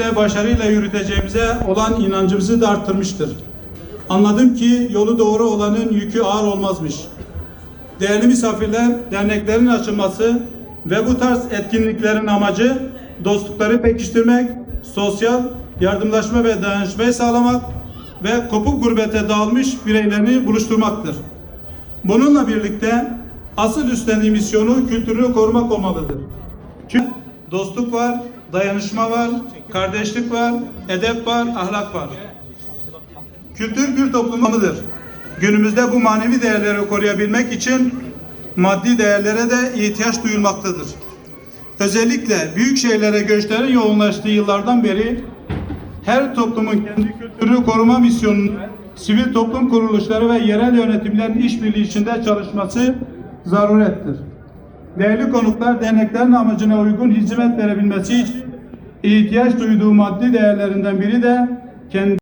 ile başarıyla yürüteceğimize olan inancımızı da arttırmıştır. Anladım ki yolu doğru olanın yükü ağır olmazmış. Değerli misafirler, derneklerin açılması ve bu tarz etkinliklerin amacı dostlukları pekiştirmek, sosyal yardımlaşma ve dayanışmayı sağlamak ve kopuk gurbete dağılmış bireylerini buluşturmaktır. Bununla birlikte asıl üstlendiği misyonu kültürünü korumak olmalıdır. Çünkü dostluk var, dayanışma var, kardeşlik var, edep var, ahlak var. Kültür bir toplumumuzdur. Günümüzde bu manevi değerleri koruyabilmek için maddi değerlere de ihtiyaç duyulmaktadır. Özellikle büyük şehirlere göçlerin yoğunlaştığı yıllardan beri her toplumun kendi kültürünü koruma misyonunu sivil toplum kuruluşları ve yerel yönetimlerin işbirliği içinde çalışması zarurettir. Değerli konuklar derneklerin amacına uygun hizmet verebilmesi için ihtiyaç duyduğu maddi değerlerinden biri de kendi